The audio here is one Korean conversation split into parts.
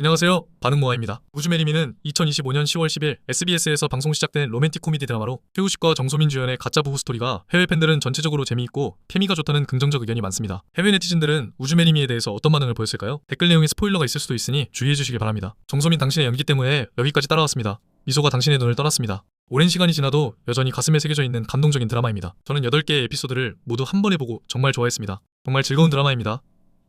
안녕하세요. 반응모아입니다. 우주메리미는 2025년 10월 10일 SBS에서 방송 시작된 로맨틱 코미디 드라마로 최우식과 정소민 주연의 가짜 부부 스토리가 해외 팬들은 전체적으로 재미있고 케미가 좋다는 긍정적 의견이 많습니다. 해외 네티즌들은 우주메리미에 대해서 어떤 반응을 보였을까요? 댓글 내용에 스포일러가 있을 수도 있으니 주의해 주시기 바랍니다. 정소민 당신의 연기 때문에 여기까지 따라왔습니다. 미소가 당신의 눈을 떠났습니다. 오랜 시간이 지나도 여전히 가슴에 새겨져 있는 감동적인 드라마입니다. 저는 8개의 에피소드를 모두 한 번에 보고 정말 좋아했습니다. 정말 즐거운 드라마입니다.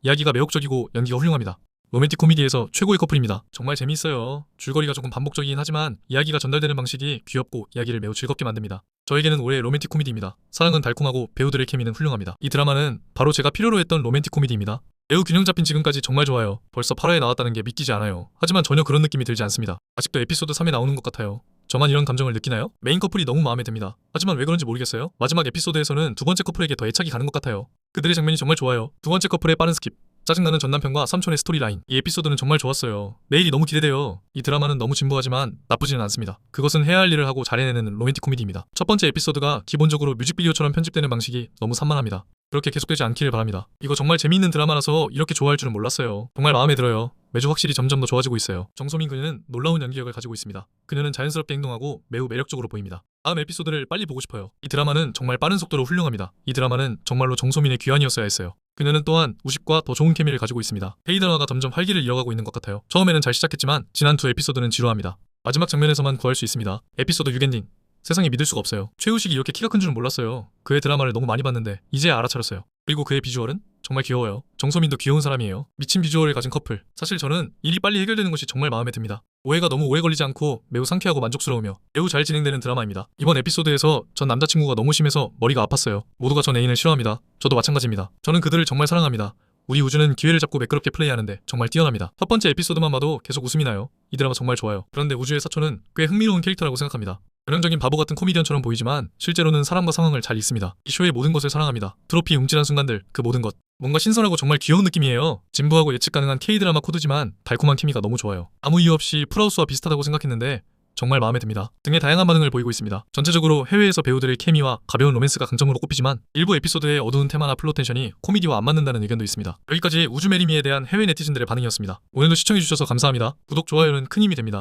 이야기가 매혹적이고 연기가 훌륭합니다. 로맨틱 코미디에서 최고의 커플입니다. 정말 재미있어요. 줄거리가 조금 반복적이긴 하지만 이야기가 전달되는 방식이 귀엽고 이야기를 매우 즐겁게 만듭니다. 저에게는 올해 로맨틱 코미디입니다. 사랑은 달콤하고 배우들의 케미는 훌륭합니다. 이 드라마는 바로 제가 필요로 했던 로맨틱 코미디입니다. 매우 균형 잡힌 지금까지 정말 좋아요. 벌써 8화에 나왔다는 게 믿기지 않아요. 하지만 전혀 그런 느낌이 들지 않습니다. 아직도 에피소드 3에 나오는 것 같아요. 저만 이런 감정을 느끼나요? 메인 커플이 너무 마음에 듭니다. 하지만 왜 그런지 모르겠어요. 마지막 에피소드에서는 두 번째 커플에게 더 애착이 가는 것 같아요. 그들의 장면이 정말 좋아요. 두 번째 커플의 빠른 스킵. 짜증나는 전 남편과 삼촌의 스토리라인. 이 에피소드는 정말 좋았어요. 내일이 너무 기대돼요. 이 드라마는 너무 진부하지만 나쁘지는 않습니다. 그것은 해야 할 일을 하고 잘 해내는 로맨틱 코미디입니다. 첫 번째 에피소드가 기본적으로 뮤직비디오처럼 편집되는 방식이 너무 산만합니다. 그렇게 계속되지 않기를 바랍니다. 이거 정말 재미있는 드라마라서 이렇게 좋아할 줄은 몰랐어요. 정말 마음에 들어요. 매주 확실히 점점 더 좋아지고 있어요. 정소민 그녀는 놀라운 연기력을 가지고 있습니다. 그녀는 자연스럽게 행동하고 매우 매력적으로 보입니다. 다음 에피소드를 빨리 보고 싶어요. 이 드라마는 정말 빠른 속도로 훌륭합니다. 이 드라마는 정말로 정소민의 귀환이었어야 했어요. 그녀는 또한 우식과 더 좋은 케미를 가지고 있습니다. 헤이 드라마가 점점 활기를 이어가고 있는 것 같아요. 처음에는 잘 시작했지만 지난 두 에피소드는 지루합니다. 마지막 장면에서만 구할 수 있습니다. 에피소드 6엔딩. 세상에 믿을 수가 없어요. 최우식이 이렇게 키가 큰 줄은 몰랐어요. 그의 드라마를 너무 많이 봤는데 이제야 알아차렸어요. 그리고 그의 비주얼은 정말 귀여워요. 정소민도 귀여운 사람이에요. 미친 비주얼을 가진 커플. 사실 저는 일이 빨리 해결되는 것이 정말 마음에 듭니다. 오해가 너무 오래 걸리지 않고 매우 상쾌하고 만족스러우며 매우 잘 진행되는 드라마입니다. 이번 에피소드에서 전 남자친구가 너무 심해서 머리가 아팠어요. 모두가 전 애인을 싫어합니다. 저도 마찬가지입니다. 저는 그들을 정말 사랑합니다. 우리 우주는 기회를 잡고 매끄럽게 플레이하는데 정말 뛰어납니다. 첫 번째 에피소드만 봐도 계속 웃음이 나요. 이 드라마 정말 좋아요. 그런데 우주의 사촌은 꽤 흥미로운 캐릭터라고 생각합니다. 전형적인 바보 같은 코미디언처럼 보이지만 실제로는 사람과 상황을 잘 읽습니다. 이 쇼의 모든 것을 사랑합니다. 트로피 움찔한 순간들, 그 모든 것. 뭔가 신선하고 정말 귀여운 느낌이에요. 진부하고 예측 가능한 K-드라마 코드지만 달콤한 케미가 너무 좋아요. 아무 이유 없이 풀하우스와 비슷하다고 생각했는데 정말 마음에 듭니다. 등의 다양한 반응을 보이고 있습니다. 전체적으로 해외에서 배우들의 케미와 가벼운 로맨스가 강점으로 꼽히지만 일부 에피소드의 어두운 테마나 플롯 텐션이 코미디와 안 맞는다는 의견도 있습니다. 여기까지 우주메리미에 대한 해외 네티즌들의 반응이었습니다. 오늘도 시청해주셔서 감사합니다. 구독, 좋아요는 큰 힘이 됩니다.